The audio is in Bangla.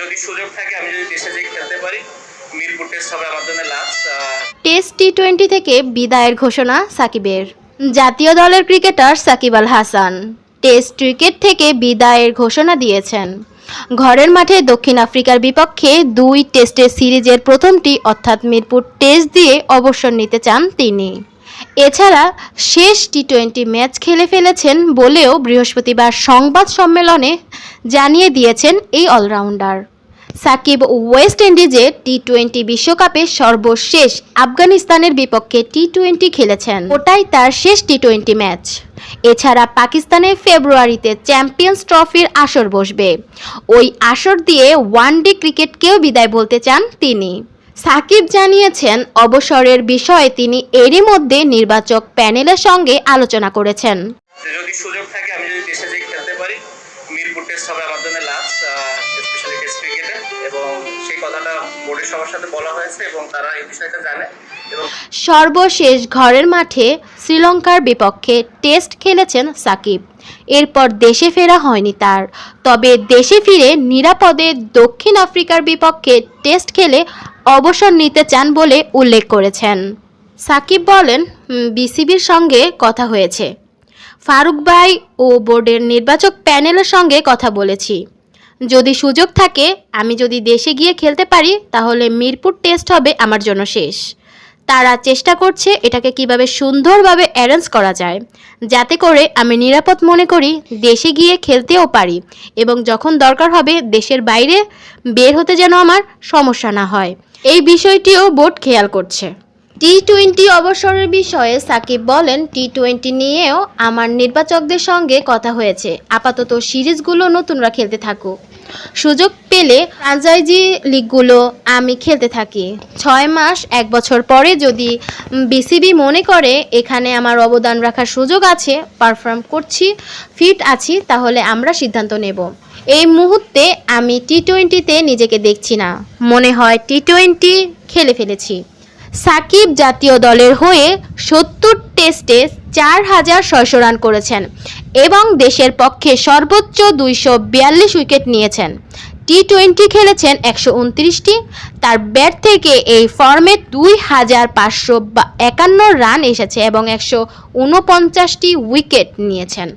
যদি সুযোগ থাকে, আমি যদি দেশে খেলতে পারি, মিরপুর টেস্ট হবে আমার জন্য লাস্ট টেস্ট টি টোয়েন্টি থেকে বিদায়ের ঘোষণা সাকিবের। জাতীয় দলের cricketer Shakib Al Hasan test cricket থেকে বিদায়ের ঘোষণা দিয়েছেন। ঘরের মাঠে দক্ষিণ আফ্রিকার বিপক্ষে দুই টেস্টের সিরিজের প্রথমটি, অর্থাৎ মিরপুর টেস্ট দিয়ে অবসর নিতে চান তিনি। এছাড়া শেষ টি টোয়েন্টি ম্যাচ খেলে ফেলেছেন বলেও বৃহস্পতিবার সংবাদ সম্মেলনে জানিয়ে দিয়েছেন এই অলরাউন্ডার। সাকিব ওয়েস্ট ইন্ডিজে টি টোয়েন্টি বিশ্বকাপে সর্বশেষ আফগানিস্তানের বিপক্ষে টি টোয়েন্টি খেলেছেন। ওটাই তার শেষ টি টোয়েন্টি ম্যাচ। এছাড়া পাকিস্তানে ফেব্রুয়ারিতে চ্যাম্পিয়ন্স ট্রফির আসর বসবে। ওই আসর দিয়ে ওয়ানডে ক্রিকেটকেও বিদায় বলতে চান তিনি। সাকিব জানিয়েছেন অবসরের বিষয়ে তিনি এরই মধ্যে নির্বাচক প্যানেলের সঙ্গে আলোচনা করেছেন। যদি সুযোগ থাকে আমি যদি খেলতে পারি মিরপুর টেস্ট হবে আমার জন্য লাস্ট স্পেশালি টেস্ট ক্রিকেটে এবং সেই কথাটা বোর্ডের সবার সাথে বলা হয়েছে এবং তারা এই বিষয়টা জানে। সর্বশেষ ঘরের মাঠে শ্রীলঙ্কার বিপক্ষে টেস্ট খেলেছেন সাকিব। এরপর দেশে ফেরা হয়নি তার। তবে দেশে ফিরে নিরাপদে দক্ষিণ আফ্রিকার বিপক্ষে টেস্ট খেলে অবসর নিতে চান বলে উল্লেখ করেছেন। সাকিব বলেন বিসিবির সঙ্গে কথা হয়েছে। ফারুক ভাই ও বোর্ডের নির্বাচক প্যানেলের সঙ্গে কথা বলেছি। যদি সুযোগ থাকে, আমি যদি দেশে গিয়ে খেলতে পারি, তাহলে মিরপুর টেস্ট হবে আমার জন্য শেষ। তারা চেষ্টা করছে এটাকে কীভাবে সুন্দরভাবে অ্যারেঞ্জ করা যায়। যাতে করে আমি নিরাপদ মনে করি, দেশে গিয়ে খেলতেও পারি এবং যখন দরকার হবে দেশের বাইরে বের হতে যেন আমার সমস্যা না হয়। এই বিষয়টিও বোর্ড খেয়াল করছে। টি টোয়েন্টি অবসরের বিষয়ে সাকিব বলেন টি টোয়েন্টি নিয়েও আমার নির্বাচকদের সঙ্গে কথা হয়েছে। আপাতত সিরিজগুলো নতুনরা খেলতে থাকুক। সুযোগ পেলে ফ্রাঞ্চাইজি লিগগুলো আমি খেলতে থাকি। ছয় মাস, এক বছর পরে যদি বিসিবি মনে করে এখানে আমার অবদান রাখার সুযোগ আছে পারফর্ম করছি ফিট আছি, তাহলে আমরা সিদ্ধান্ত নেব। এই মুহূর্তে আমি টি টোয়েন্টিতে নিজেকে দেখছি না। মনে হয় টি টোয়েন্টি খেলে ফেলেছি। সাকিব জাতীয় দলের হয়ে সত্তর টেস্টে চার হাজার ছয়শো রান করেছেন এবং দেশের পক্ষে সর্বোচ্চ দুইশো বিয়াল্লিশ উইকেট নিয়েছেন। টি টোয়েন্টি খেলেছেন একশো উনত্রিশটি। তার ব্যাট থেকে এই ফর্মে দুই হাজার পাঁচশো একান্ন রান এসেছে এবং একশো উনপঞ্চাশটি উইকেট নিয়েছেন।